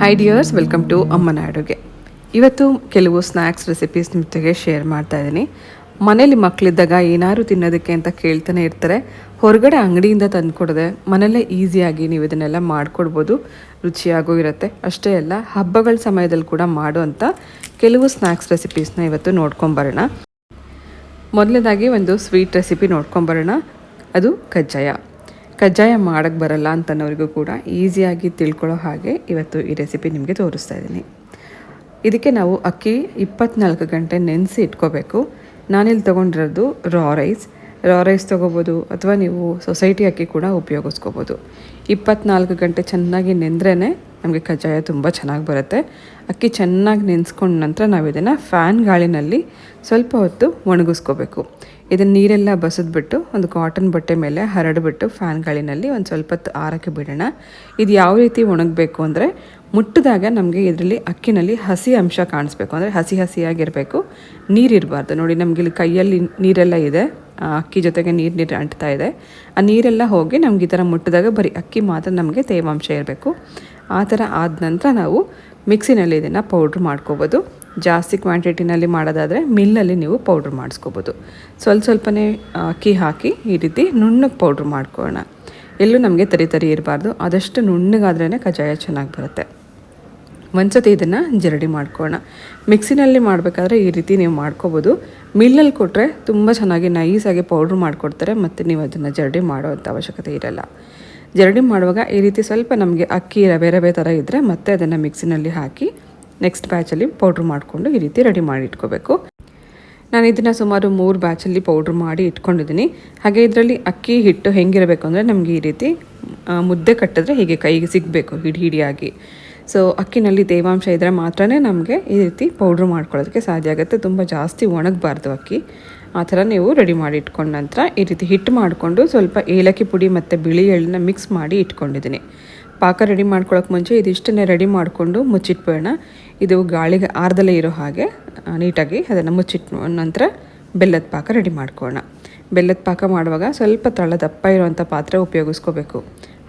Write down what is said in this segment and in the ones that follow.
High dears welcome to ಅಮ್ಮನ ಅಡುಗೆ ಇವತ್ತು ಕೆಲವು ಸ್ನ್ಯಾಕ್ಸ್ ರೆಸಿಪೀಸ್ ನಿಮ್ಮ ಜೊತೆಗೆ ಶೇರ್ ಮಾಡ್ತಾ ಇದ್ದೀನಿ ಮನೇಲಿ ಮಕ್ಕಳಿದ್ದಾಗ ಏನಾದ್ರು ತಿನ್ನೋದಕ್ಕೆ ಅಂತ ಕೇಳ್ತಾನೆ ಇರ್ತಾರೆ ಹೊರಗಡೆ ಅಂಗಡಿಯಿಂದ ತಂದುಕೊಡದೆ ಮನೆಯಲ್ಲೇ ಈಸಿಯಾಗಿ ನೀವು ಇದನ್ನೆಲ್ಲ ಮಾಡಿಕೊಡ್ಬೋದು ರುಚಿಯಾಗೂ ಇರುತ್ತೆ ಅಷ್ಟೇ ಅಲ್ಲ ಹಬ್ಬಗಳ ಸಮಯದಲ್ಲಿ ಕೂಡ ಮಾಡುವಂಥ ಕೆಲವು ಸ್ನ್ಯಾಕ್ಸ್ ರೆಸಿಪೀಸ್ನ ಇವತ್ತು ನೋಡ್ಕೊಂಬರೋಣ ಮೊದಲನೇದಾಗಿ ಒಂದು ಸ್ವೀಟ್ ರೆಸಿಪಿ ನೋಡ್ಕೊಂಬರೋಣ ಅದು ಕಜ್ಜಾಯ ಕಜ್ಜಾಯ ಮಾಡೋಕ್ಕೆ ಬರಲ್ಲ ಅಂತನವ್ರಿಗೂ ಕೂಡ ಈಸಿಯಾಗಿ ತಿಳ್ಕೊಳ್ಳೋ ಹಾಗೆ ಇವತ್ತು ಈ ರೆಸಿಪಿ ನಿಮಗೆ ತೋರಿಸ್ತಾ ಇದ್ದೀನಿ. ಇದಕ್ಕೆ ನಾವು ಅಕ್ಕಿ ಇಪ್ಪತ್ನಾಲ್ಕು ಗಂಟೆ ನೆನೆಸಿ ಇಟ್ಕೋಬೇಕು. ನಾನಿಲ್ಲಿ ತೊಗೊಂಡಿರೋದು ರಾ ರೈಸ್ ರಾ ರೈಸ್ ತೊಗೋಬೋದು ಅಥವಾ ನೀವು ಸೊಸೈಟಿ ಅಕ್ಕಿ ಕೂಡ ಉಪಯೋಗಿಸ್ಕೋಬೋದು. ಇಪ್ಪತ್ನಾಲ್ಕು ಗಂಟೆ ಚೆನ್ನಾಗಿ ನೆಂದ್ರೇ ನಮಗೆ ಕಜ್ಜಾಯ ತುಂಬ ಚೆನ್ನಾಗಿ ಬರುತ್ತೆ. ಅಕ್ಕಿ ಚೆನ್ನಾಗಿ ನೆನೆಸ್ಕೊಂಡ ನಂತರ ನಾವು ಇದನ್ನು ಫ್ಯಾನ್ ಗಾಳಿನಲ್ಲಿ ಸ್ವಲ್ಪ ಹೊತ್ತು ಒಣಗಿಸ್ಕೋಬೇಕು. ಇದನ್ನು ನೀರೆಲ್ಲ ಬಸಿದ್ಬಿಟ್ಟು ಒಂದು ಕಾಟನ್ ಬಟ್ಟೆ ಮೇಲೆ ಹರಡಿಬಿಟ್ಟು ಫ್ಯಾನ್ ಗಾಳಿನಲ್ಲಿ ಒಂದು ಸ್ವಲ್ಪ ಹೊತ್ತು ಆರಕ್ಕೆ ಬಿಡೋಣ. ಇದು ಯಾವ ರೀತಿ ಒಣಗಬೇಕು ಅಂದರೆ ಮುಟ್ಟಿದಾಗ ನಮಗೆ ಇದರಲ್ಲಿ ಅಕ್ಕಿನಲ್ಲಿ ಹಸಿ ಅಂಶ ಕಾಣಿಸ್ಬೇಕು. ಅಂದರೆ ಹಸಿ ಹಸಿಯಾಗಿರಬೇಕು. ನೀರಿರಬಾರ್ದು ನೋಡಿ, ನಮಗೆ ಇಲ್ಲಿ ಕೈಯಲ್ಲಿ ನೀರೆಲ್ಲ ಇದೆ. ಅಕ್ಕಿ ಜೊತೆಗೆ ನೀರು ನೀರು ಅಂಟ್ತಾ ಇದೆ. ಆ ನೀರೆಲ್ಲ ಹೋಗಿ ನಮ್ಗೆ ಈ ಥರ ಮುಟ್ಟಿದಾಗ ಬರೀ ಅಕ್ಕಿ ಮಾತ್ರ ನಮಗೆ ತೇವಾಂಶ ಇರಬೇಕು. ಆ ಥರ ಆದ ನಂತರ ನಾವು ಮಿಕ್ಸಿನಲ್ಲಿ ಇದನ್ನು ಪೌಡ್ರ್ ಮಾಡ್ಕೋಬೋದು. ಜಾಸ್ತಿ ಕ್ವಾಂಟಿಟಿನಲ್ಲಿ ಮಾಡೋದಾದರೆ ಮಿಲ್ಲಲ್ಲಿ ನೀವು ಪೌಡ್ರ್ ಮಾಡಿಸ್ಕೋಬೋದು. ಸ್ವಲ್ಪ ಸ್ವಲ್ಪನೇ ಅಕ್ಕಿ ಹಾಕಿ ಈ ರೀತಿ ನುಣ್ಣಗೆ ಪೌಡ್ರ್ ಮಾಡ್ಕೊಳ್ಳೋಣ. ಎಲ್ಲೂ ನಮಗೆ ತರಿ ತರಿ ಇರಬಾರ್ದು. ಆದಷ್ಟು ನುಣ್ಣಗಾದ್ರೇ ಕಜ್ಜಾಯ ಚೆನ್ನಾಗಿ ಬರುತ್ತೆ. ಒಂದ್ಸತಿ ಇದನ್ನು ಜರಡಿ ಮಾಡ್ಕೊಳ್ಳೋಣ. ಮಿಕ್ಸಿನಲ್ಲಿ ಮಾಡಬೇಕಾದ್ರೆ ಈ ರೀತಿ ನೀವು ಮಾಡ್ಕೋಬೋದು. ಮಿಲ್ಲಲ್ಲಿ ಕೊಟ್ಟರೆ ತುಂಬ ಚೆನ್ನಾಗಿ ನೈಸಾಗಿ ಪೌಡ್ರ್ ಮಾಡಿಕೊಡ್ತಾರೆ, ಮತ್ತು ನೀವು ಅದನ್ನು ಜರಡಿ ಮಾಡೋವಂಥ ಅವಶ್ಯಕತೆ ಇರಲ್ಲ. ಜರಡಿ ಮಾಡುವಾಗ ಈ ರೀತಿ ಸ್ವಲ್ಪ ನಮಗೆ ಅಕ್ಕಿ ರವೆ ರವೆ ಥರ ಇದ್ದರೆ ಮತ್ತೆ ಅದನ್ನು ಮಿಕ್ಸಿನಲ್ಲಿ ಹಾಕಿ ನೆಕ್ಸ್ಟ್ ಬ್ಯಾಚಲ್ಲಿ ಪೌಡ್ರ್ ಮಾಡಿಕೊಂಡು ಈ ರೀತಿ ರೆಡಿ ಮಾಡಿ ಇಟ್ಕೋಬೇಕು. ನಾನು ಇದನ್ನು ಸುಮಾರು ಮೂರು ಬ್ಯಾಚಲ್ಲಿ ಪೌಡ್ರ್ ಮಾಡಿ ಇಟ್ಕೊಂಡಿದ್ದೀನಿ. ಹಾಗೆ ಇದರಲ್ಲಿ ಅಕ್ಕಿ ಹಿಟ್ಟು ಹೆಂಗಿರಬೇಕು ಅಂದರೆ ನಮಗೆ ಈ ರೀತಿ ಮುದ್ದೆ ಕಟ್ಟಿದ್ರೆ ಹೀಗೆ ಕೈಗೆ ಸಿಗಬೇಕು ಹಿಡಿ ಹಿಡಿಯಾಗಿ. ಸೊ ಅಕ್ಕಿನಲ್ಲಿ ತೇವಾಂಶ ಇದ್ದರೆ ಮಾತ್ರ ನಮಗೆ ಈ ರೀತಿ ಪೌಡ್ರ್ ಮಾಡ್ಕೊಳ್ಳೋದಕ್ಕೆ ಸಾಧ್ಯ ಆಗುತ್ತೆ. ತುಂಬ ಜಾಸ್ತಿ ಒಣಗಬಾರ್ದು ಅಕ್ಕಿ. ಆ ಥರ ನೀವು ರೆಡಿ ಮಾಡಿ ಇಟ್ಕೊಂಡ ನಂತರ ಈ ರೀತಿ ಹಿಟ್ಟು ಮಾಡಿಕೊಂಡು ಸ್ವಲ್ಪ ಏಲಕ್ಕಿ ಪುಡಿ ಮತ್ತು ಬಿಳಿ ಎಳ್ಳನ್ನ ಮಿಕ್ಸ್ ಮಾಡಿ ಇಟ್ಕೊಂಡಿದ್ದೀನಿ. ಪಾಕ ರೆಡಿ ಮಾಡ್ಕೊಳ್ಳೋಕೆ ಮುಂಚೆ ಇದಿಷ್ಟನ್ನೇ ರೆಡಿ ಮಾಡಿಕೊಂಡು ಮುಚ್ಚಿಟ್ಬಿಡೋಣ. ಇದು ಗಾಳಿಗೆ ಆರ್ದಲೇ ಇರೋ ಹಾಗೆ ನೀಟಾಗಿ ಅದನ್ನು ಮುಚ್ಚಿಟ್ಟು ನಂತರ ಬೆಲ್ಲದ ಪಾಕ ರೆಡಿ ಮಾಡ್ಕೊಳ್ಳೋಣ ಬೆಲ್ಲದ ಪಾಕ ಮಾಡುವಾಗ ಸ್ವಲ್ಪ ತಳ ದಪ್ಪ ಇರುವಂಥ ಪಾತ್ರೆ ಉಪಯೋಗಿಸ್ಕೋಬೇಕು.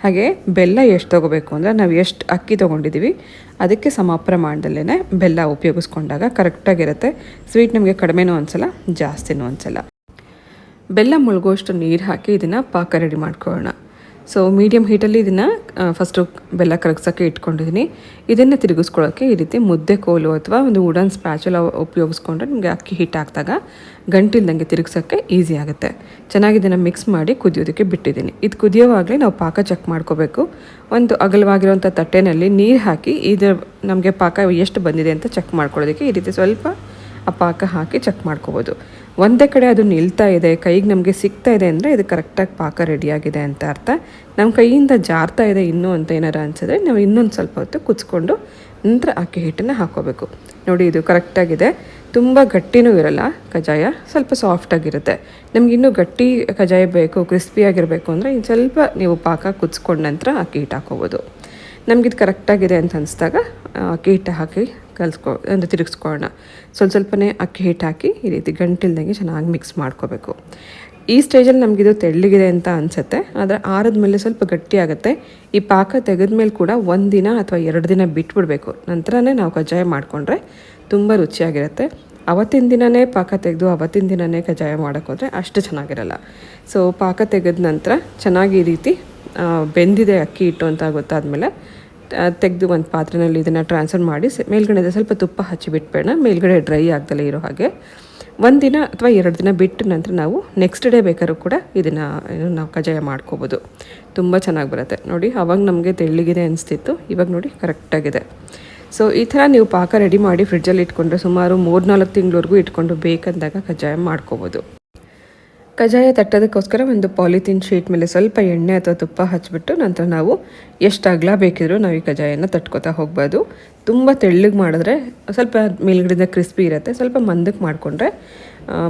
ಹಾಗೆ ಬೆಲ್ಲ ಎಷ್ಟು ತೊಗೋಬೇಕು ಅಂದರೆ ನಾವು ಎಷ್ಟು ಅಕ್ಕಿ ತೊಗೊಂಡಿದ್ದೀವಿ ಅದಕ್ಕೆ ಸಮ ಪ್ರಮಾಣದಲ್ಲೇ ಬೆಲ್ಲ ಉಪಯೋಗಿಸ್ಕೊಂಡಾಗ ಕರೆಕ್ಟಾಗಿರುತ್ತೆ ಸ್ವೀಟ್ ನಮಗೆ ಕಡಿಮೆನೂ ಅನಿಸಲ್ಲ ಜಾಸ್ತಿನೂ ಅನಿಸಲ್ಲ ಬೆಲ್ಲ ಮುಳುಗುವಷ್ಟು ನೀರು ಹಾಕಿ ಇದನ್ನು ಪಾಕ ರೆಡಿ ಮಾಡ್ಕೊಳ್ಳೋಣ. ಸೊ ಮೀಡಿಯಮ್ ಹೀಟಲ್ಲಿ ಇದನ್ನು ಫಸ್ಟು ಬೆಲ್ಲ ಕರಗ್ಸೋಕ್ಕೆ ಇಟ್ಕೊಂಡಿದ್ದೀನಿ ಇದನ್ನು ತಿರುಗಿಸ್ಕೊಳ್ಳೋಕ್ಕೆ ಈ ರೀತಿ ಮುದ್ದೆ ಕೋಲು ಅಥವಾ ಒಂದು ವುಡನ್ ಸ್ಪ್ಯಾಚುಲ ಉಪಯೋಗಿಸ್ಕೊಂಡ್ರೆ ನಿಮಗೆ ಅಕ್ಕಿ ಹೀಟ್ ಹಾಕಿದಾಗ ಗಂಟಿಲ್ದಂಗೆ ತಿರುಗ್ಸೋಕ್ಕೆ ಈಸಿ ಆಗುತ್ತೆ. ಚೆನ್ನಾಗಿ ಇದನ್ನು ಮಿಕ್ಸ್ ಮಾಡಿ ಕುದಿಯೋದಕ್ಕೆ ಬಿಟ್ಟಿದ್ದೀನಿ ಇದು ಕುದಿಯೋವಾಗಲೇ ನಾವು ಪಾಕ ಚೆಕ್ ಮಾಡ್ಕೋಬೇಕು. ಒಂದು ಅಗಲವಾಗಿರುವಂಥ ತಟ್ಟೆನಲ್ಲಿ ನೀರು ಹಾಕಿ ಇದು ನಮಗೆ ಪಾಕ ಎಷ್ಟು ಬಂದಿದೆ ಅಂತ ಚೆಕ್ ಮಾಡ್ಕೊಳ್ಳೋದಕ್ಕೆ ಈ ರೀತಿ ಸ್ವಲ್ಪ ಆ ಪಾಕ ಹಾಕಿ ಚೆಕ್ ಮಾಡ್ಕೋಬೋದು. ಒಂದೇ ಕಡೆ ಅದು ನಿಲ್ತಾ ಇದೆ, ಕೈಗೆ ನಮಗೆ ಸಿಗ್ತಾ ಇದೆ ಅಂದರೆ ಇದು ಕರೆಕ್ಟಾಗಿ ಪಾಕ ರೆಡಿಯಾಗಿದೆ ಅಂತ ಅರ್ಥ. ನಮ್ಮ ಕೈಯಿಂದ ಜಾರ್ತಾ ಇದೆ ಇನ್ನೂ ಅಂತ ಏನಾರು ಅನ್ಸಿದ್ರೆ ನಾವು ಇನ್ನೊಂದು ಸ್ವಲ್ಪ ಹೊತ್ತು ಕುಚ್ಕೊಂಡು ನಂತರ ಅಕ್ಕಿ ಹಿಟ್ಟನ್ನು ಹಾಕ್ಕೋಬೇಕು. ನೋಡಿ ಇದು ಕರೆಕ್ಟಾಗಿದೆ ತುಂಬ ಗಟ್ಟಿನೂ ಇರಲ್ಲ ಕಜಾಯ ಸ್ವಲ್ಪ ಸಾಫ್ಟಾಗಿರುತ್ತೆ ಇನ್ನೂ ಗಟ್ಟಿ ಕಜಾಯ ಬೇಕು ಕ್ರಿಸ್ಪಿಯಾಗಿರಬೇಕು ಅಂದರೆ ಇನ್ನು ಸ್ವಲ್ಪ ನೀವು ಪಾಕ ಕುಚ್ಕೊಂಡ ನಂತರ ಅಕ್ಕಿ ಹಿಟ್ಟು ಹಾಕ್ಕೋಬೋದು. ನಮಗಿದು ಕರೆಕ್ಟಾಗಿದೆ ಅಂತ ಅನಿಸ್ದಾಗ ಅಕ್ಕಿ ಹಿಟ್ಟು ಹಾಕಿ ಕಲಿಸ್ಕೊ, ಅಂದರೆ ತಿರುಗಿಸ್ಕೊಳ್ಳೋಣ ಸ್ವಲ್ಪ ಸ್ವಲ್ಪನೇ ಅಕ್ಕಿ ಹಿಟ್ಟು ಹಾಕಿ ಈ ರೀತಿ ಗಂಟಿಲ್ದಂಗೆ ಚೆನ್ನಾಗಿ ಮಿಕ್ಸ್ ಮಾಡ್ಕೋಬೇಕು. ಈ ಸ್ಟೇಜಲ್ಲಿ ನಮಗಿದು ತೆಳ್ಳಗಿದೆ ಅಂತ ಅನಿಸುತ್ತೆ. ಆದರೆ ಆರದ ಮೇಲೆ ಸ್ವಲ್ಪ ಗಟ್ಟಿ ಆಗುತ್ತೆ. ಈ ಪಾಕ ತೆಗೆದ ಮೇಲೆ ಕೂಡ ಒಂದು ದಿನ ಅಥವಾ ಎರಡು ದಿನ ಬಿಟ್ಬಿಡಬೇಕು. ನಂತರನೇ ನಾವು ಕಜ್ಜಾಯ ಮಾಡಿಕೊಂಡ್ರೆ ತುಂಬ ರುಚಿಯಾಗಿರುತ್ತೆ. ಅವತ್ತಿನ ದಿನವೇ ಪಾಕ ತೆಗೆದು ಅವತ್ತಿನ ದಿನವೇ ಕಜ್ಜಾಯ ಮಾಡೋಕ್ಕೋದ್ರೆ ಅಷ್ಟು ಚೆನ್ನಾಗಿರಲ್ಲ. ಸೊ ಪಾಕ ತೆಗೆದ ನಂತರ ಚೆನ್ನಾಗಿ ಈ ರೀತಿ ಬೆಂದಿದೆ ಅಕ್ಕಿ ಹಿಟ್ಟು ಅಂತ ಗೊತ್ತಾದಮೇಲೆ ತೆಗೆದು ಒಂದು ಪಾತ್ರೆಯಲ್ಲಿ ಇದನ್ನು ಟ್ರಾನ್ಸ್ಫರ್ ಮಾಡಿ ಮೇಲ್ಗಡೆ ಸ್ವಲ್ಪ ತುಪ್ಪ ಹಚ್ಚಿ ಬಿಟ್ಬೇಡ. ಮೇಲ್ಗಡೆ ಡ್ರೈ ಆಗ್ದಲೇ ಇರೋ ಹಾಗೆ. ಒಂದಿನ ಅಥವಾ ಎರಡು ದಿನ ಬಿಟ್ಟು ನಂತರ ನಾವು ನೆಕ್ಸ್ಟ್ ಡೇ ಬೇಕಾದ್ರೂ ಕೂಡ ಇದನ್ನು ನಾವು ಕಜಾಯ ಮಾಡ್ಕೋಬೋದು. ತುಂಬ ಚೆನ್ನಾಗಿ ಬರುತ್ತೆ. ನೋಡಿ, ಅವಾಗ ನಮಗೆ ತೆಳ್ಳಗಿದೆ ಅನಿಸ್ತಿತ್ತು. ಇವಾಗ ನೋಡಿ ಕರೆಕ್ಟಾಗಿದೆ ಸೊ ಈ ಥರ ನೀವು ಪಾಕ ರೆಡಿ ಮಾಡಿ ಫ್ರಿಡ್ಜಲ್ಲಿ ಇಟ್ಕೊಂಡ್ರೆ ಸುಮಾರು ಮೂರು ನಾಲ್ಕು ತಿಂಗಳವರೆಗೂ ಇಟ್ಕೊಂಡು ಬೇಕಂದಾಗ ಕಜ್ಜಾಯ ಮಾಡ್ಕೋಬೋದು. ಕಜ್ಜಾಯ ತಟ್ಟೋದಕ್ಕೋಸ್ಕರ ಒಂದು ಪಾಲಿಥೀನ್ ಶೀಟ್ ಮೇಲೆ ಸ್ವಲ್ಪ ಎಣ್ಣೆ ಅಥವಾ ತುಪ್ಪ ಹಚ್ಚಿಬಿಟ್ಟು ನಂತರ ನಾವು ಎಷ್ಟು ಅಗಲ ಬೇಕಿದ್ರೂ ನಾವು ಈ ಕಜ್ಜಾಯನ ತಟ್ಕೋತಾ ಹೋಗ್ಬೋದು. ತುಂಬ ತೆಳ್ಳಗೆ ಮಾಡಿದ್ರೆ ಸ್ವಲ್ಪ ಮೇಲ್ಗಡೆಯಿಂದ ಕ್ರಿಸ್ಪಿ ಇರುತ್ತೆ, ಸ್ವಲ್ಪ ಮಂದಕ್ಕೆ ಮಾಡಿಕೊಂಡ್ರೆ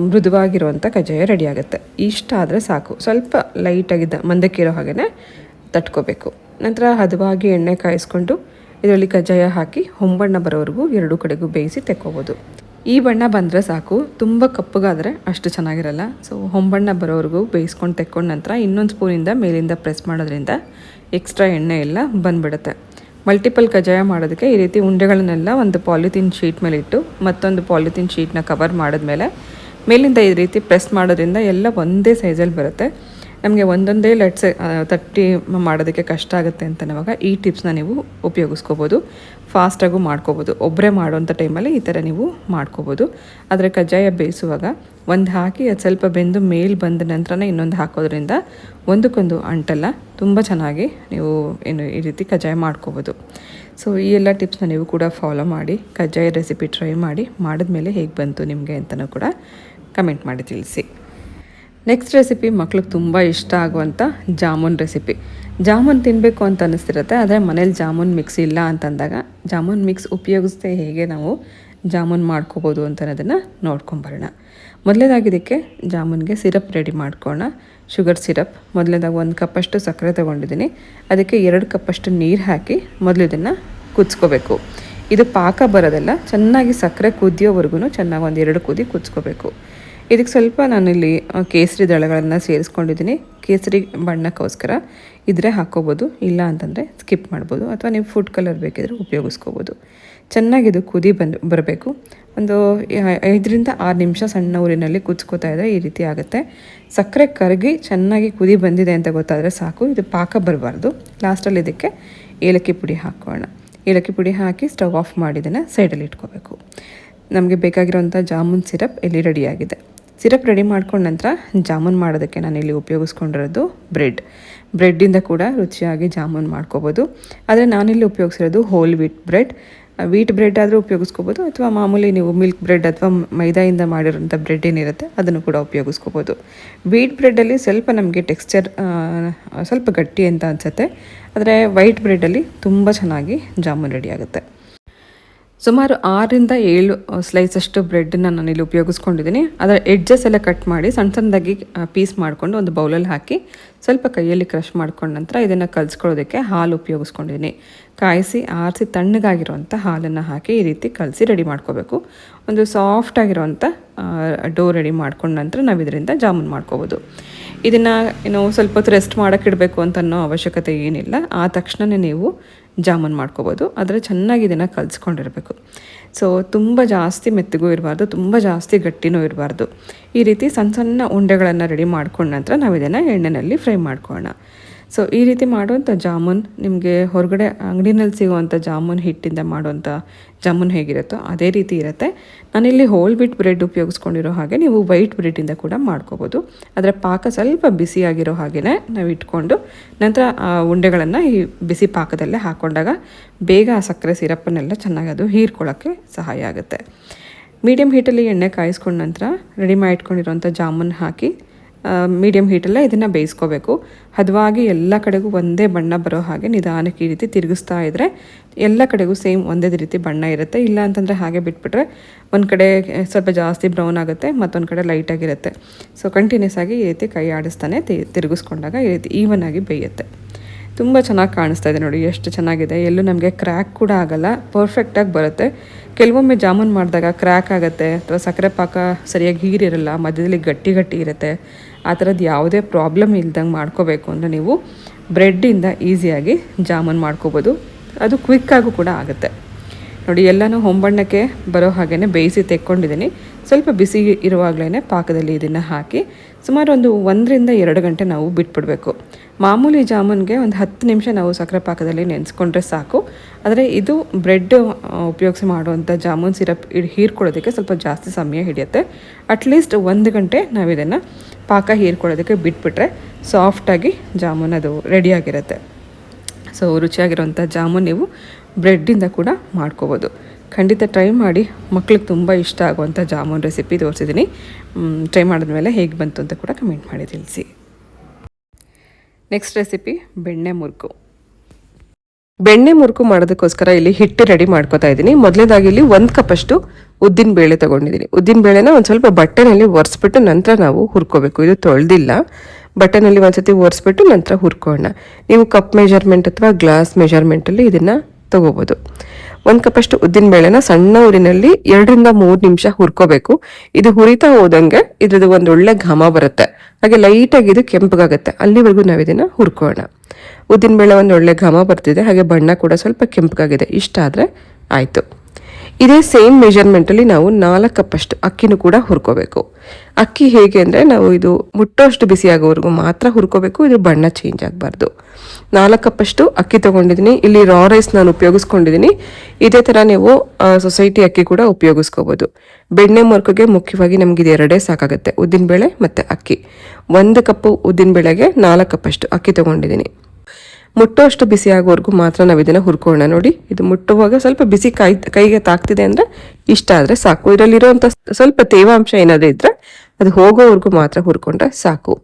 ಮೃದುವಾಗಿರುವಂಥ ಕಜ್ಜಾಯ ರೆಡಿ ಆಗುತ್ತೆ ಇಷ್ಟ ಆದರೆ ಸಾಕು. ಸ್ವಲ್ಪ ಲೈಟಾಗಿದ್ದ ಮಂದಕ್ಕಿರೋ ಹಾಗೆಯೇ ತಟ್ಕೋಬೇಕು. ನಂತರ ಹದವಾಗಿ ಎಣ್ಣೆ ಕಾಯಿಸ್ಕೊಂಡು ಇದರಲ್ಲಿ ಕಜ್ಜಾಯ ಹಾಕಿ ಹೊಂಬಣ್ಣ ಬರೋವರೆಗೂ ಎರಡೂ ಕಡೆಗೂ ಬೇಯಿಸಿ ತೆಕ್ಕೋಬೋದು. ಈ ಬಣ್ಣ ಬಂದರೆ ಸಾಕು. ತುಂಬ ಕಪ್ಪಗಾದರೆ ಅಷ್ಟು ಚೆನ್ನಾಗಿರಲ್ಲ. ಸೊ ಹೊಂಬಣ್ಣ ಬರೋವರೆಗೂ ಬೇಯಿಸ್ಕೊಂಡು ತೆಕ್ಕೊಂಡ ನಂತರ ಇನ್ನೊಂದು ಸ್ಪೂನಿಂದ ಮೇಲಿಂದ ಪ್ರೆಸ್ ಮಾಡೋದ್ರಿಂದ ಎಕ್ಸ್ಟ್ರಾ ಎಣ್ಣೆ ಎಲ್ಲ ಬಂದ್ಬಿಡುತ್ತೆ. ಮಲ್ಟಿಪಲ್ ಕಜಾಯ ಮಾಡೋದಕ್ಕೆ ಈ ರೀತಿ ಉಂಡೆಗಳನ್ನೆಲ್ಲ ಒಂದು ಪಾಲಿಥೀನ್ ಶೀಟ್ ಮೇಲೆ ಇಟ್ಟು ಮತ್ತೊಂದು ಪಾಲಿಥೀನ್ ಶೀಟ್ನ ಕವರ್ ಮಾಡಿದ್ಮೇಲೆ ಮೇಲಿಂದ ಈ ರೀತಿ ಪ್ರೆಸ್ ಮಾಡೋದ್ರಿಂದ ಎಲ್ಲ ಒಂದೇ ಸೈಜಲ್ಲಿ ಬರುತ್ತೆ. ನಮಗೆ ಒಂದೊಂದೇ ಲೆಟ್ಸ್ ತಟ್ಟಿ ಮಾಡೋದಕ್ಕೆ ಕಷ್ಟ ಆಗುತ್ತೆ ಅಂತನವಾಗ ಈ ಟಿಪ್ಸ್ನ ನೀವು ಉಪಯೋಗಿಸ್ಕೋಬೋದು. ಫಾಸ್ಟಾಗೂ ಮಾಡ್ಕೋಬೋದು. ಒಬ್ಬರೇ ಮಾಡುವಂಥ ಟೈಮಲ್ಲಿ ಈ ಥರ ನೀವು ಮಾಡ್ಕೋಬೋದು. ಆದರೆ ಕಜ್ಜಾಯ ಬೇಯಿಸುವಾಗ ಒಂದು ಹಾಕಿ ಅದು ಸ್ವಲ್ಪ ಬೆಂದು ಮೇಲ್ ಬಂದ ನಂತರನೇ ಇನ್ನೊಂದು ಹಾಕೋದ್ರಿಂದ ಒಂದಕ್ಕೊಂದು ಅಂಟಲ್ಲ, ತುಂಬ ಚೆನ್ನಾಗಿ ನೀವು ಏನು ಈ ರೀತಿ ಕಜ್ಜಾಯ ಮಾಡ್ಕೋಬೋದು. ಸೊ ಈ ಎಲ್ಲ ಟಿಪ್ಸ್ನ ನೀವು ಕೂಡ ಫಾಲೋ ಮಾಡಿ, ಕಜ್ಜಾಯ ರೆಸಿಪಿ ಟ್ರೈ ಮಾಡಿ, ಮಾಡಿದ್ಮೇಲೆ ಹೇಗೆ ಬಂತು ನಿಮಗೆ ಅಂತಲೂ ಕೂಡ ಕಮೆಂಟ್ ಮಾಡಿ ತಿಳಿಸಿ. ನೆಕ್ಸ್ಟ್ ರೆಸಿಪಿ ಮಕ್ಳಿಗೆ ತುಂಬ ಇಷ್ಟ ಆಗುವಂಥ ಜಾಮೂನ್ ರೆಸಿಪಿ ಜಾಮೂನ್ ತಿನ್ನಬೇಕು ಅಂತ ಅನ್ನಿಸ್ತಿರುತ್ತೆ ಆದರೆ ಮನೇಲಿ ಜಾಮೂನ್ ಮಿಕ್ಸ್ ಇಲ್ಲ ಅಂತಂದಾಗ ಜಾಮೂನ್ ಮಿಕ್ಸ್ ಉಪಯೋಗಿಸ್ದೆ ಹೇಗೆ ನಾವು ಜಾಮೂನ್ ಮಾಡ್ಕೋಬೋದು ಅಂತ ಅನ್ನೋದನ್ನು ನೋಡ್ಕೊಂಬರೋಣ. ಮೊದಲೇದಾಗಿ ಇದಕ್ಕೆ ಜಾಮೂನ್ಗೆ ಸಿರಪ್ ರೆಡಿ ಮಾಡ್ಕೋಣ ಶುಗರ್ ಸಿರಪ್ ಮೊದಲನೇದಾಗಿ ಒಂದು ಕಪ್ಪಷ್ಟು ಸಕ್ಕರೆ ತೊಗೊಂಡಿದ್ದೀನಿ. ಅದಕ್ಕೆ ಎರಡು ಕಪ್ಪಷ್ಟು ನೀರು ಹಾಕಿ ಮೊದಲು ಇದನ್ನು ಕುದಿಸ್ಕೋಬೇಕು. ಇದು ಪಾಕ ಬರೋದಲ್ಲ, ಚೆನ್ನಾಗಿ ಸಕ್ಕರೆ ಕುದಿಯೋವರೆಗೂ ಚೆನ್ನಾಗಿ ಒಂದು ಎರಡು ಕುದಿ ಕುದಿಸ್ಕೋಬೇಕು. ಇದಕ್ಕೆ ಸ್ವಲ್ಪ ನಾನಿಲ್ಲಿ ಕೇಸರಿ ದಳಗಳನ್ನು ಸೇರಿಸ್ಕೊಂಡಿದ್ದೀನಿ. ಕೇಸರಿ ಬಣ್ಣಕ್ಕೋಸ್ಕರ ಇದ್ರೆ ಹಾಕ್ಕೋಬೋದು, ಇಲ್ಲ ಅಂತಂದರೆ ಸ್ಕಿಪ್ ಮಾಡ್ಬೋದು, ಅಥವಾ ನೀವು ಫುಡ್ ಕಲರ್ ಬೇಕಿದ್ರೆ ಉಪಯೋಗಿಸ್ಕೋಬೋದು. ಚೆನ್ನಾಗಿದು ಕುದಿ ಬಂದು, ಬರಬೇಕು. ಒಂದು ಐದರಿಂದ ಆರು ನಿಮಿಷ ಸಣ್ಣ ಊರಿನಲ್ಲಿ ಕುದಿಸ್ಕೋತಾ ಇದ್ದರೆ ಈ ರೀತಿ ಆಗುತ್ತೆ. ಸಕ್ಕರೆ ಕರಗಿ ಚೆನ್ನಾಗಿ ಕುದಿ ಬಂದಿದೆ ಅಂತ ಗೊತ್ತಾದರೆ ಸಾಕು, ಇದು ಪಾಕ ಬರಬಾರ್ದು. ಲಾಸ್ಟಲ್ಲಿ ಇದಕ್ಕೆ ಏಲಕ್ಕಿ ಪುಡಿ ಹಾಕೋಣ ಏಲಕ್ಕಿ ಪುಡಿ ಹಾಕಿ ಸ್ಟವ್ ಆಫ್ ಮಾಡಿದ್ದನ್ನು ಸೈಡಲ್ಲಿ ಇಟ್ಕೋಬೇಕು. ನಮಗೆ ಬೇಕಾಗಿರೋಂಥ ಜಾಮೂನ್ ಸಿರಪ್ ಇಲ್ಲಿ ರೆಡಿಯಾಗಿದೆ. ಸಿರಪ್ ರೆಡಿ ಮಾಡ್ಕೊಂಡ ನಂತರ ಜಾಮೂನ್ ಮಾಡೋದಕ್ಕೆ ನಾನು ಇಲ್ಲಿ ಉಪಯೋಗಿಸ್ಕೊಂಡಿರೋದು ಬ್ರೆಡ್. ಬ್ರೆಡ್ಡಿಂದ ಕೂಡ ರುಚಿಯಾಗಿ ಜಾಮೂನ್ ಮಾಡ್ಕೋಬೋದು. ಆದರೆ ನಾನಿಲ್ಲಿ ಉಪಯೋಗಿಸಿರೋದು whole wheat bread. Wheat bread ಆದರೂ ಉಪಯೋಗಿಸ್ಕೋಬೋದು ಅಥವಾ ಮಾಮೂಲಿ ನೀವು ಮಿಲ್ಕ್ ಬ್ರೆಡ್ ಅಥವಾ ಮೈದಾಯಿಂದ ಮಾಡಿರೋಂಥ ಬ್ರೆಡ್ ಏನಿರುತ್ತೆ ಅದನ್ನು ಕೂಡ ಉಪಯೋಗಿಸ್ಕೋಬೋದು. ವೀಟ್ ಬ್ರೆಡ್ಡಲ್ಲಿ ಸ್ವಲ್ಪ ನಮಗೆ ಟೆಕ್ಸ್ಚರ್ ಸ್ವಲ್ಪ ಗಟ್ಟಿ ಅಂತ ಅನಿಸುತ್ತೆ. ಆದರೆ ವೈಟ್ ಬ್ರೆಡ್ಡಲ್ಲಿ ತುಂಬ ಚೆನ್ನಾಗಿ ಜಾಮೂನ್ ರೆಡಿ ಆಗುತ್ತೆ. ಸುಮಾರು ಆರರಿಂದ ಏಳು ಸ್ಲೈಸಷ್ಟು ಬ್ರೆಡ್ನ ನಾನಿಲ್ಲಿ ಉಪಯೋಗಿಸ್ಕೊಂಡಿದ್ದೀನಿ ಅದರ ಎಡ್ಜಸ್ ಎಲ್ಲ ಕಟ್ ಮಾಡಿ ಸಣ್ಣ ಸಣ್ಣದಾಗಿ ಪೀಸ್ ಮಾಡಿಕೊಂಡು ಒಂದು ಬೌಲಲ್ಲಿ ಹಾಕಿ ಸ್ವಲ್ಪ ಕೈಯಲ್ಲಿ ಕ್ರಷ್ ಮಾಡ್ಕೊಂಡ ನಂತರ ಇದನ್ನು ಕಲಿಸ್ಕೊಳ್ಳೋದಕ್ಕೆ ಹಾಲು ಉಪಯೋಗಿಸ್ಕೊಂಡಿದ್ದೀನಿ ಕಾಯಿಸಿ, ಆರಿಸಿ ತಣ್ಣಗಾಗಿರೋವಂಥ ಹಾಲನ್ನು ಹಾಕಿ ಈ ರೀತಿ ಕಲಸಿ ರೆಡಿ ಮಾಡ್ಕೋಬೇಕು. ಒಂದು ಸಾಫ್ಟ್ ಆಗಿರೋಂಥ ಡೋ ರೆಡಿ ಮಾಡ್ಕೊಂಡ ನಂತರ ನಾವು ಇದರಿಂದ ಜಾಮೂನ್ ಮಾಡ್ಕೋಬೋದು. ಇದನ್ನು ಏನು ಸ್ವಲ್ಪ ಹೊತ್ತು ರೆಸ್ಟ್ ಮಾಡೋಕ್ಕಿಡಬೇಕು ಅಂತ ಅನ್ನೋ ಅವಶ್ಯಕತೆ ಏನಿಲ್ಲ. ಆ ತಕ್ಷಣವೇ ನೀವು ಜಾಮೂನ್ ಮಾಡ್ಕೋಬೋದು. ಆದರೆ ಚೆನ್ನಾಗಿ ಇದನ್ನು ಕಲಿಸ್ಕೊಂಡಿರಬೇಕು. ಸೊ ತುಂಬ ಜಾಸ್ತಿ ಮೆತ್ತಗೂ ಇರಬಾರ್ದು, ತುಂಬ ಜಾಸ್ತಿ ಗಟ್ಟಿನೂ ಇರಬಾರ್ದು. ಈ ರೀತಿ ಸಣ್ಣ ಸಣ್ಣ ಉಂಡೆಗಳನ್ನು ರೆಡಿ ಮಾಡ್ಕೊಂಡ ನಂತರ ನಾವು ಇದನ್ನು ಎಣ್ಣೆಯಲ್ಲಿ ಫ್ರೈ ಮಾಡ್ಕೊಳ್ಳೋಣ. ಸೊ ಈ ರೀತಿ ಮಾಡುವಂಥ ಜಾಮೂನ್ ನಿಮಗೆ ಹೊರಗಡೆ ಅಂಗಡಿನಲ್ಲಿ ಸಿಗುವಂಥ ಜಾಮೂನ್ ಹಿಟ್ಟಿಂದ ಮಾಡುವಂಥ ಜಾಮೂನ್ ಹೇಗಿರುತ್ತೋ ಅದೇ ರೀತಿ ಇರುತ್ತೆ. ನಾನಿಲ್ಲಿ ಹೋಲ್ ಬಿಟ್ ಬ್ರೆಡ್ ಉಪಯೋಗಿಸ್ಕೊಂಡಿರೋ ಹಾಗೆ ನೀವು ವೈಟ್ ಬ್ರೆಡ್ಡಿಂದ ಕೂಡ ಮಾಡ್ಕೋಬೋದು. ಅದರ ಪಾಕ ಸ್ವಲ್ಪ ಬಿಸಿಯಾಗಿರೋ ಹಾಗೆಯೇ ನಾವು ಇಟ್ಕೊಂಡು ನಂತರ ಉಂಡೆಗಳನ್ನು ಈ ಬಿಸಿ ಪಾಕದಲ್ಲೇ ಹಾಕ್ಕೊಂಡಾಗ ಬೇಗ ಆ ಸಕ್ಕರೆ ಸಿರಪ್ಪನ್ನೆಲ್ಲ ಚೆನ್ನಾಗಿ ಅದು ಹೀರ್ಕೊಳ್ಳೋಕ್ಕೆ ಸಹಾಯ ಆಗುತ್ತೆ. ಮೀಡಿಯಮ್ ಹೀಟಲ್ಲಿ ಎಣ್ಣೆ ಕಾಯಿಸ್ಕೊಂಡ ನಂತರ ರೆಡಿ ಮಾಡಿ ಜಾಮೂನ್ ಹಾಕಿ ಮೀಡಿಯಮ್ ಹೀಟಲ್ಲೇ ಇದನ್ನು ಬೇಯಿಸ್ಕೋಬೇಕು. ಹದವಾಗಿ ಎಲ್ಲ ಕಡೆಗೂ ಒಂದೇ ಬಣ್ಣ ಬರೋ ಹಾಗೆ ನಿಧಾನಕ್ಕೆ ಈ ರೀತಿ ತಿರುಗಿಸ್ತಾ ಇದ್ದರೆ ಎಲ್ಲ ಕಡೆಗೂ ಸೇಮ್ ಒಂದೇ ರೀತಿ ಬಣ್ಣ ಇರುತ್ತೆ. ಇಲ್ಲ ಅಂತಂದರೆ ಹಾಗೆ ಬಿಟ್ಬಿಟ್ರೆ ಒಂದು ಕಡೆ ಸ್ವಲ್ಪ ಜಾಸ್ತಿ ಬ್ರೌನ್ ಆಗುತ್ತೆ, ಮತ್ತೊಂದು ಕಡೆ ಲೈಟಾಗಿರುತ್ತೆ ಸೊ ಕಂಟಿನ್ಯೂಸ್ ಆಗಿ ಈ ರೀತಿ ಕೈ ಆಡಿಸ್ತಾನೆ ತಿರುಗಿಸ್ಕೊಂಡಾಗ ಈ ರೀತಿ ಈವನ್ ಆಗಿ ಬೇಯುತ್ತೆ. ತುಂಬ ಚೆನ್ನಾಗಿ ಕಾಣಿಸ್ತಾ ಇದೆ ನೋಡಿ, ಎಷ್ಟು ಚೆನ್ನಾಗಿದೆ. ಎಲ್ಲೂ ನಮಗೆ ಕ್ರ್ಯಾಕ್ ಕೂಡ ಆಗಲ್ಲ ಪರ್ಫೆಕ್ಟಾಗಿ ಬರುತ್ತೆ. ಕೆಲವೊಮ್ಮೆ ಜಾಮೂನ್ ಮಾಡಿದಾಗ ಕ್ರ್ಯಾಕ್ ಆಗುತ್ತೆ, ಅಥವಾ ಸಕ್ಕರೆ ಪಾಕ ಸರಿಯಾಗಿ ಹೀರಿರಲ್ಲ ಮಧ್ಯದಲ್ಲಿ ಗಟ್ಟಿ ಗಟ್ಟಿ ಇರುತ್ತೆ, ಆ ಥರದ್ದು ಯಾವುದೇ ಪ್ರಾಬ್ಲಮ್ ಇಲ್ದಂಗೆ ಮಾಡ್ಕೋಬೇಕು ಅಂದರೆ ನೀವು ಬ್ರೆಡ್ಡಿಂದ ಈಸಿಯಾಗಿ ಜಾಮೂನ್ ಮಾಡ್ಕೋಬೋದು. ಅದು ಕ್ವಿಕ್ಕಾಗೂ ಕೂಡ ಆಗುತ್ತೆ. ನೋಡಿ, ಎಲ್ಲನೂ ಹೊಂಬಣ್ಣಕ್ಕೆ ಬರೋ ಹಾಗೇ ಬೇಯಿಸಿ ತೆಕ್ಕೊಂಡಿದ್ದೀನಿ. ಸ್ವಲ್ಪ ಬಿಸಿ ಇರುವಾಗಲೇ ಪಾಕದಲ್ಲಿ ಇದನ್ನು ಹಾಕಿ ಸುಮಾರು ಒಂದು ಒಂದರಿಂದ ಎರಡು ಗಂಟೆ ನಾವು ಬಿಟ್ಬಿಡಬೇಕು. ಮಾಮೂಲಿ ಜಾಮೂನ್ಗೆ ಒಂದು ಹತ್ತು ನಿಮಿಷ ನಾವು ಸಕ್ಕರೆ ಪಾಕದಲ್ಲಿ ನೆನೆಸ್ಕೊಂಡ್ರೆ ಸಾಕು. ಆದರೆ ಇದು ಬ್ರೆಡ್ ಉಪಯೋಗಿಸಿ ಮಾಡುವಂಥ ಜಾಮೂನ್ ಸಿರಪ್ ಹೀರ್ಕೊಳ್ಳೋದಕ್ಕೆ ಸ್ವಲ್ಪ ಜಾಸ್ತಿ ಸಮಯ ಹಿಡಿಯುತ್ತೆ. ಅಟ್ಲೀಸ್ಟ್ ಒಂದು ಗಂಟೆ ನಾವು ಇದನ್ನು ಪಾಕ ಹೀರ್ಕೊಳ್ಳೋದಕ್ಕೆ ಬಿಟ್ಬಿಟ್ರೆ ಸಾಫ್ಟಾಗಿ ಜಾಮೂನ್ ಅದು ರೆಡಿಯಾಗಿರುತ್ತೆ. ಸೊ ರುಚಿಯಾಗಿರೋಂಥ ಜಾಮೂನ್ ನೀವು ಬ್ರೆಡ್ಡಿಂದ ಕೂಡ ಮಾಡ್ಕೋಬೋದು. ಖಂಡಿತ ಟ್ರೈ ಮಾಡಿ. ಮಕ್ಳಿಗೆ ತುಂಬ ಇಷ್ಟ ಆಗುವಂಥ ಜಾಮೂನ್ ರೆಸಿಪಿ ತೋರಿಸಿದ್ದೀನಿ ಟ್ರೈ ಮಾಡಿದ್ಮೇಲೆ ಹೇಗೆ ಬಂತು ಅಂತ ಕೂಡ ಕಮೆಂಟ್ ಮಾಡಿ ತಿಳಿಸಿ. ನೆಕ್ಸ್ಟ್ ರೆಸಿಪಿ ಬೆಣ್ಣೆ ಮುರುಕು. ಬೆಣ್ಣೆ ಮುರುಕು ಮಾಡೋದಕ್ಕೋಸ್ಕರ ಇಲ್ಲಿ ಹಿಟ್ಟು ರೆಡಿ ಮಾಡ್ಕೋತಾ ಇದ್ದೀನಿ. ಮೊದಲನೇದಾಗಿ ಇಲ್ಲಿ ಒಂದು ಕಪ್ಪಷ್ಟು ಉದ್ದಿನ ಬೇಳೆ ತಗೊಂಡಿದ್ದೀನಿ. ಉದ್ದಿನ ಬೇಳೆನ ಒಂದು ಸ್ವಲ್ಪ ಬಟ್ಟೆನಲ್ಲಿ ಒರೆಸ್ಬಿಟ್ಟು ನಂತರ ನಾವು ಹುರ್ಕೋಬೇಕು. ಇದು ತೊಳೆದಿಲ್ಲ. ಬಟ್ಟೆನಲ್ಲಿ ಒಂದ್ಸತಿ ಒರೆಸ್ಬಿಟ್ಟು ನಂತರ ಹುರ್ಕೋಣ ನೀವು ಕಪ್ ಮೆಜರ್ಮೆಂಟ್ ಅಥವಾ ಗ್ಲಾಸ್ ಮೆಜರ್ಮೆಂಟಲ್ಲಿ ಇದನ್ನು ತಗೋಬೋದು. ಒಂದು ಕಪ್ಪಷ್ಟು ಉದ್ದಿನ ಬೇಳೆನ ಸಣ್ಣ ಊರಿನಲ್ಲಿ ಎರಡರಿಂದ ಮೂರು ನಿಮಿಷ ಹುರ್ಕೋಬೇಕು. ಇದು ಹುರಿತಾ ಹೋದಂಗೆ ಇದ್ರದ್ದು ಒಂದು ಒಳ್ಳೆ ಘಮ ಬರುತ್ತೆ. ಹಾಗೆ ಲೈಟಾಗಿ ಇದು ಕೆಂಪಗಾಗುತ್ತೆ. ಅಲ್ಲಿವರೆಗೂ ನಾವು ಇದನ್ನ ಹುರ್ಕೋಣ. ಉದ್ದಿನ ಬೇಳೆ ಒಂದು ಒಳ್ಳೆ ಘಮ ಬರ್ತಿದೆ. ಹಾಗೆ ಬಣ್ಣ ಕೂಡ ಸ್ವಲ್ಪ ಕೆಂಪಗಾಗಿದೆ. ಇಷ್ಟ ಆದರೆ ಆಯಿತು. ಇದೇ ಸೇಮ್ ಮೆಜರ್ಮೆಂಟಲ್ಲಿ ನಾವು ನಾಲ್ಕು ಕಪ್ಪಷ್ಟು ಅಕ್ಕಿನೂ ಕೂಡ ಹುರ್ಕೋಬೇಕು. ಅಕ್ಕಿ ಹೇಗೆ ಅಂದರೆ ನಾವು ಇದು ಮುಟ್ಟೋಷ್ಟು ಬಿಸಿ ಆಗೋವರೆಗೂ ಮಾತ್ರ ಹುರ್ಕೋಬೇಕು ಇದು ಬಣ್ಣ ಚೇಂಜ್ ಆಗಬಾರ್ದು. ನಾಲ್ಕು ಕಪ್ಪಷ್ಟು ಅಕ್ಕಿ ತೊಗೊಂಡಿದ್ದೀನಿ. ಇಲ್ಲಿ ರಾ ರೈಸ್ ನಾನು ಉಪಯೋಗಿಸ್ಕೊಂಡಿದ್ದೀನಿ. ಇದೇ ಥರ ನೀವು ಸೊಸೈಟಿ ಅಕ್ಕಿ ಕೂಡ ಉಪಯೋಗಿಸ್ಕೋಬೋದು. ಬೆಣ್ಣೆ ಮುರ್ಕಿಗೆ ಮುಖ್ಯವಾಗಿ ನಮಗೆ ಇದು ಎರಡೇ ಸಾಕಾಗುತ್ತೆ, ಉದ್ದಿನಬೇಳೆ ಮತ್ತು ಅಕ್ಕಿ. ಒಂದು ಕಪ್ಪು ಉದ್ದಿನಬೇಳೆಗೆ ನಾಲ್ಕು ಕಪ್ಪಷ್ಟು ಅಕ್ಕಿ ತೊಗೊಂಡಿದ್ದೀನಿ. ಮುಟ್ಟುವಷ್ಟು ಬಿಸಿ ಆಗೋವರೆಗೂ ಮಾತ್ರ ನಾವು ಇದನ್ನು ಹುರ್ಕೊಳ್ಳೋಣ. ನೋಡಿ, ಇದು ಮುಟ್ಟುವಾಗ ಸ್ವಲ್ಪ ಬಿಸಿ ಕೈ, ಕೈಗೆ ತಾಕ್ತಿದೆ ಅಂದರೆ ಇಷ್ಟ ಆದರೆ ಸಾಕು. ಇದರಲ್ಲಿರುವಂಥ ಸ್ವಲ್ಪ ತೇವಾಂಶ ಏನಾದರೂ ಇದ್ದರೆ ಅದು ಹೋಗೋವರೆಗೂ ಮಾತ್ರ ಹುರ್ಕೊಂಡ್ರೆ ಸಾಕು.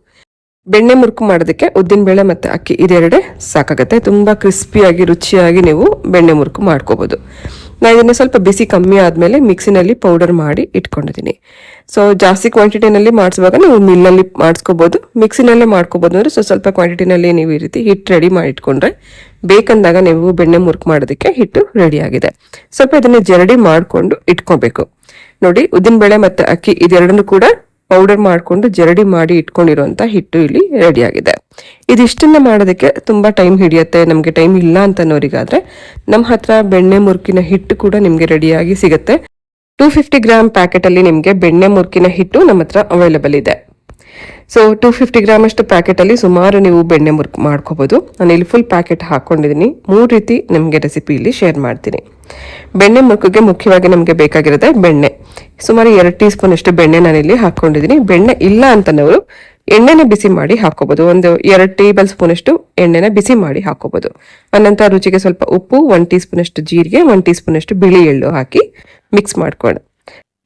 ಬೆಣ್ಣೆ ಮುರುಕು ಮಾಡೋದಕ್ಕೆ ಉದ್ದಿನಬೇಳೆ ಮತ್ತು ಅಕ್ಕಿ ಇದೆರಡೇ ಸಾಕಾಗುತ್ತೆ. ತುಂಬ ಕ್ರಿಸ್ಪಿಯಾಗಿ, ರುಚಿಯಾಗಿ ನೀವು ಬೆಣ್ಣೆ ಮುರುಕು ಮಾಡ್ಕೋಬೋದು. ನಾನು ಇದನ್ನು ಸ್ವಲ್ಪ ಬಿಸಿ ಕಮ್ಮಿ ಆದಮೇಲೆ ಮಿಕ್ಸಿನಲ್ಲಿ ಪೌಡರ್ ಮಾಡಿ ಇಟ್ಕೊಂಡಿದ್ದೀನಿ. ಸೊ ಜಾಸ್ತಿ ಕ್ವಾಂಟಿಟಿನಲ್ಲಿ ಮಾಡಿಸುವಾಗ ನೀವು ಮಿಲ್ನಲ್ಲಿ ಮಾಡಿಸ್ಕೋಬೋದು ಮಿಕ್ಸಿನಲ್ಲೇ ಮಾಡ್ಕೋಬೋದು. ಅಂದರೆ ಸೊ ಸ್ವಲ್ಪ ಕ್ವಾಂಟಿಟಿನಲ್ಲಿ ನೀವು ಈ ರೀತಿ ಹಿಟ್ಟು ರೆಡಿ ಮಾಡಿ ಇಟ್ಕೊಂಡ್ರೆ ಬೇಕಂದಾಗ ನೀವು ಬೆಣ್ಣೆ ಮುರುಕು ಮಾಡೋದಕ್ಕೆ ಹಿಟ್ಟು ರೆಡಿ ಆಗಿದೆ. ಸ್ವಲ್ಪ ಇದನ್ನು ಜರಡಿ ಮಾಡಿಕೊಂಡು ಇಟ್ಕೋಬೇಕು. ನೋಡಿ ಉದ್ದಿನಬೇಳೆ ಮತ್ತು ಅಕ್ಕಿ ಇದೆರಡನ್ನು ಕೂಡ ಪೌಡರ್ ಮಾಡಿಕೊಂಡು ಜರಡಿ ಮಾಡಿ ಇಟ್ಕೊಂಡಿರುವಂತ ಹಿಟ್ಟು ಇಲ್ಲಿ ರೆಡಿ ಆಗಿದೆ. ಇದಿಷ್ಟನ್ನ ಮಾಡೋದಕ್ಕೆ ತುಂಬಾ ಟೈಮ್ ಹಿಡಿಯುತ್ತೆ. ನಮಗೆ ಟೈಮ್ ಇಲ್ಲ ಅಂತ ಅನ್ನೋರಿಗಾದ್ರೆ ನಮ್ಮ ಹತ್ರ ಬೆಣ್ಣೆ ಮುರುಕಿನ ಹಿಟ್ಟು ಕೂಡ ನಿಮಗೆ ರೆಡಿಯಾಗಿ ಸಿಗುತ್ತೆ. ಟೂ ಫಿಫ್ಟಿ ಗ್ರಾಮ್ ಪ್ಯಾಕೆಟ್ ಅಲ್ಲಿ ನಿಮಗೆ ಬೆಣ್ಣೆ ಮುರ್ಕಿನ ಹಿಟ್ಟು ನಮ್ಮ ಹತ್ರ ಅವೈಲಬಲ್ ಇದೆ. ಸೊ ಟೂ ಫಿಫ್ಟಿ ಗ್ರಾಮ್ ಅಷ್ಟು ಪ್ಯಾಕೆಟ್ ಅಲ್ಲಿ ಸುಮಾರು ನೀವು ಬೆಣ್ಣೆ ಮುರ್ಕ್ ಮಾಡ್ಕೋಬಹುದು ನಾನು ಇಲ್ಲಿ ಫುಲ್ ಪ್ಯಾಕೆಟ್ ಹಾಕೊಂಡಿದ್ದೀನಿ ಮೂರು ರೀತಿ ನಿಮಗೆ ರೆಸಿಪಿ ಇಲ್ಲಿ ಶೇರ್ ಮಾಡ್ತೀನಿ. ಬೆಣ್ಣೆ ಮುರುಕಿಗೆ ಮುಖ್ಯವಾಗಿ ನಮಗೆ ಬೇಕಾಗಿರೋದೇ ಬೆಣ್ಣೆ. ಸುಮಾರು ಎರಡು ಟೀ ಸ್ಪೂನ್ ಅಷ್ಟು ಬೆಣ್ಣೆ ಇಲ್ಲಿ ಹಾಕೊಂಡಿದ್ದೀನಿ ಬೆಣ್ಣೆ ಇಲ್ಲ ಅಂತನವರು ಎಣ್ಣೆನ ಬಿಸಿ ಮಾಡಿ ಹಾಕೋಬಹುದು ಒಂದು ಎರಡು ಟೇಬಲ್ ಸ್ಪೂನ್ ಅಷ್ಟು ಎಣ್ಣೆನ ಬಿಸಿ ಮಾಡಿ ಹಾಕೋಬಹುದು ಅನಂತರ ರುಚಿಗೆ ಸ್ವಲ್ಪ ಉಪ್ಪು ಒನ್ ಟೀ ಅಷ್ಟು ಜೀರಿಗೆ ಒನ್ ಟೀ ಅಷ್ಟು ಬಿಳಿ ಎಳ್ಳು ಹಾಕಿ ಮಿಕ್ಸ್ ಮಾಡ್ಕೊಂಡು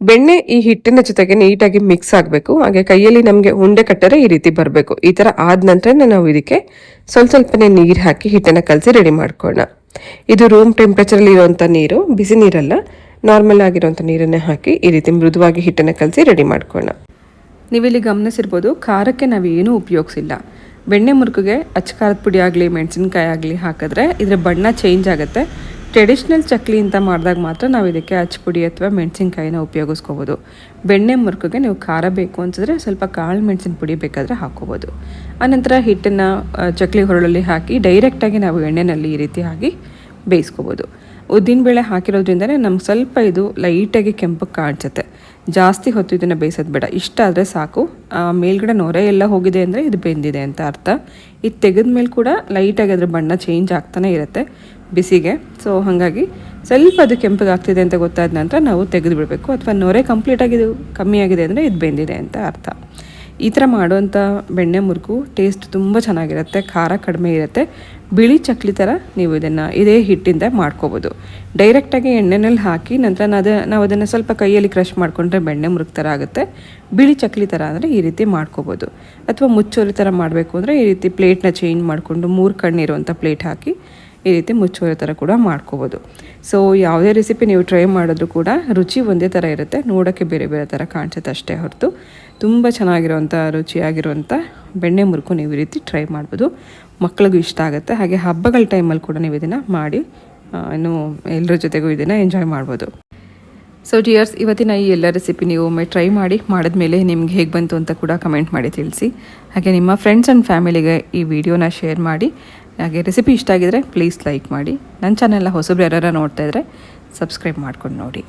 ಬೆಣ್ಣೆ ಈ ಹಿಟ್ಟಿನ ಜೊತೆಗೆ ನೀಟಾಗಿ ಮಿಕ್ಸ್ ಆಗಬೇಕು. ಹಾಗೆ ಕೈಯಲ್ಲಿ ನಮಗೆ ಉಂಡೆ ಕಟ್ಟರೆ ಈ ರೀತಿ ಬರಬೇಕು. ಈ ತರ ಆದ ನಂತರ ನಾವು ಇದಕ್ಕೆ ಸ್ವಲ್ಪ ಸ್ವಲ್ಪನೇ ನೀರು ಹಾಕಿ ಹಿಟ್ಟನ್ನ ಕಲಸಿ ರೆಡಿ ಮಾಡ್ಕೊಳ್ಳೋಣ. ಇದು ರೂಮ್ ಟೆಂಪ್ರೇಚರಲ್ಲಿ ಇರುವಂತ ನೀರು, ಬಿಸಿ ನೀರಲ್ಲ ನಾರ್ಮಲ್ ಆಗಿರುವಂಥ ನೀರನ್ನೇ ಹಾಕಿ ಈ ರೀತಿ ಮೃದುವಾಗಿ ಹಿಟ್ಟನ್ನ ಕಲಸಿ ರೆಡಿ ಮಾಡ್ಕೊಳ್ಳೋಣ. ನೀವಿಲ್ಲಿ ಗಮನಿಸಿರ್ಬೋದು, ಖಾರಕ್ಕೆ ನಾವು ಏನೂ ಉಪಯೋಗಿಸಿಲ್ಲ. ಬೆಣ್ಣೆ ಮುರುಕಿಗೆ ಅಚ್ಚಕಾರದ ಪುಡಿ ಆಗಲಿ, ಮೆಣಸಿನ್ಕಾಯಿ ಆಗಲಿ ಹಾಕಿದ್ರೆ ಇದರ ಬಣ್ಣ ಚೇಂಜ್ ಆಗುತ್ತೆ. ಟ್ರೆಡಿಷ್ನಲ್ ಚಕ್ಲಿ ಅಂತ ಮಾಡಿದಾಗ ಮಾತ್ರ ನಾವು ಇದಕ್ಕೆ ಅಚ್ಚಪುಡಿ ಅಥವಾ ಮೆಣಸಿನ್ಕಾಯಿನ ಉಪಯೋಗಿಸ್ಕೋಬೋದು. ಬೆಣ್ಣೆ ಮುರುಕಿಗೆ ನೀವು ಖಾರ ಬೇಕು ಅನ್ಸಿದ್ರೆ ಸ್ವಲ್ಪ ಕಾಳು ಮೆಣಸಿನ ಪುಡಿ ಬೇಕಾದರೆ ಹಾಕ್ಕೋಬೋದು. ಆನಂತರ ಹಿಟ್ಟನ್ನು ಚಕ್ಲಿ ಹೊರಳಲ್ಲಿ ಹಾಕಿ ಡೈರೆಕ್ಟಾಗಿ ನಾವು ಎಣ್ಣೆಯಲ್ಲಿ ಈ ರೀತಿ ಹಾಕಿ ಬೇಯಿಸ್ಕೋಬೋದು. ಉದ್ದಿನಬೇಳೆ ಹಾಕಿರೋದ್ರಿಂದನೇ ನಮ್ಗೆ ಸ್ವಲ್ಪ ಇದು ಲೈಟಾಗಿ ಕೆಂಪು ಕಾಣಿಸುತ್ತೆ. ಜಾಸ್ತಿ ಹೊತ್ತು ಇದನ್ನು ಬೇಯಿಸೋದು ಬೇಡ. ಇಷ್ಟ ಆದರೆ ಸಾಕು. ಮೇಲ್ಗಡೆ ನೊರೆ ಎಲ್ಲ ಹೋಗಿದೆ ಅಂದರೆ ಇದು ಬೆಂದಿದೆ ಅಂತ ಅರ್ಥ. ಇದು ತೆಗೆದ ಮೇಲೆ ಕೂಡ ಲೈಟಾಗಿ ಅದ್ರ ಬಣ್ಣ ಚೇಂಜ್ ಆಗ್ತಾನೆ ಇರುತ್ತೆ ಬಿಸಿಗೆ. ಸೊ ಹಾಗಾಗಿ ಸ್ವಲ್ಪ ಅದು ಕೆಂಪಗಾಗ್ತಿದೆ ಅಂತ ಗೊತ್ತಾದ ನಂತರ ನಾವು ತೆಗೆದು ಬಿಡಬೇಕು ಅಥವಾ ನೊರೆ ಕಂಪ್ಲೀಟಾಗಿ ಇದು ಕಮ್ಮಿಯಾಗಿದೆ ಅಂದರೆ ಇದು ಬೆಂದಿದೆ ಅಂತ ಅರ್ಥ. ಈ ಥರ ಮಾಡುವಂಥ ಬೆಣ್ಣೆ ಮುರುಕು ಟೇಸ್ಟ್ ತುಂಬ ಚೆನ್ನಾಗಿರುತ್ತೆ, ಖಾರ ಕಡಿಮೆ ಇರುತ್ತೆ. ಬಿಳಿ ಚಕ್ಲಿ ಥರ ನೀವು ಇದನ್ನು ಇದೇ ಹಿಟ್ಟಿಂದ ಮಾಡ್ಕೋಬೋದು. ಡೈರೆಕ್ಟಾಗಿ ಎಣ್ಣೆನಲ್ಲಿ ಹಾಕಿ ನಂತರ ಅದು, ನಾವು ಅದನ್ನು ಸ್ವಲ್ಪ ಕೈಯಲ್ಲಿ ಕ್ರಷ್ ಮಾಡಿಕೊಂಡ್ರೆ ಬೆಣ್ಣೆ ಮುರುಕು ಥರ ಆಗುತ್ತೆ. ಬಿಳಿ ಚಕ್ಲಿ ಥರ ಅಂದರೆ ಈ ರೀತಿ ಮಾಡ್ಕೋಬೋದು. ಅಥವಾ ಮುಚ್ಚೋಲೆ ಥರ ಮಾಡಬೇಕು ಅಂದರೆ ಈ ರೀತಿ ಪ್ಲೇಟ್ನ ಚೇಂಜ್ ಮಾಡಿಕೊಂಡು ಮೂರು ಕಣ್ಣಿರುವಂಥ ಪ್ಲೇಟ್ ಹಾಕಿ ಈ ರೀತಿ ಮುಚ್ಚೋರೆ ಥರ ಕೂಡ ಮಾಡ್ಕೋಬೋದು. ಸೊ ಯಾವುದೇ ರೆಸಿಪಿ ನೀವು ಟ್ರೈ ಮಾಡಿದ್ರು ಕೂಡ ರುಚಿ ಒಂದೇ ಥರ ಇರುತ್ತೆ, ನೋಡೋಕ್ಕೆ ಬೇರೆ ಬೇರೆ ಥರ ಕಾಣಿಸುತ್ತೆ ಅಷ್ಟೇ ಹೊರತು. ತುಂಬ ಚೆನ್ನಾಗಿರುವಂಥ, ರುಚಿಯಾಗಿರುವಂಥ ಬೆಣ್ಣೆ ಮುರುಕು ನೀವು ಈ ರೀತಿ ಟ್ರೈ ಮಾಡ್ಬೋದು. ಮಕ್ಕಳಿಗೂ ಇಷ್ಟ ಆಗುತ್ತೆ. ಹಾಗೆ ಹಬ್ಬಗಳ ಟೈಮಲ್ಲಿ ಕೂಡ ನೀವು ಇದನ್ನು ಮಾಡಿ ಇನ್ನು ಎಲ್ಲರ ಜೊತೆಗೂ ಇದನ್ನು ಎಂಜಾಯ್ ಮಾಡ್ಬೋದು. ಸೊ ಡಿಯರ್ಸ್ ಇವತ್ತಿನ ಈ ಎಲ್ಲ ರೆಸಿಪಿ ನೀವು ಒಮ್ಮೆ ಟ್ರೈ ಮಾಡಿ, ಮಾಡಿದ್ಮೇಲೆ ನಿಮ್ಗೆ ಹೇಗೆ ಬಂತು ಅಂತ ಕೂಡ ಕಮೆಂಟ್ ಮಾಡಿ ತಿಳಿಸಿ. ಹಾಗೆ ನಿಮ್ಮ ಫ್ರೆಂಡ್ಸ್ ಆ್ಯಂಡ್ ಫ್ಯಾಮಿಲಿಗೆ ಈ ವಿಡಿಯೋನ ಶೇರ್ ಮಾಡಿ. ಹಾಗೆ ರೆಸಿಪಿ ಇಷ್ಟ ಆಗಿದರೆ ಪ್ಲೀಸ್ ಲೈಕ್ ಮಾಡಿ. ನನ್ನ ಚಾನೆಲ್ನ ಹೊಸಬ್ರು ಯಾರು ನೋಡ್ತಾ ಇದ್ದರೆ ಸಬ್ಸ್ಕ್ರೈಬ್ ಮಾಡ್ಕೊಂಡು ನೋಡಿ.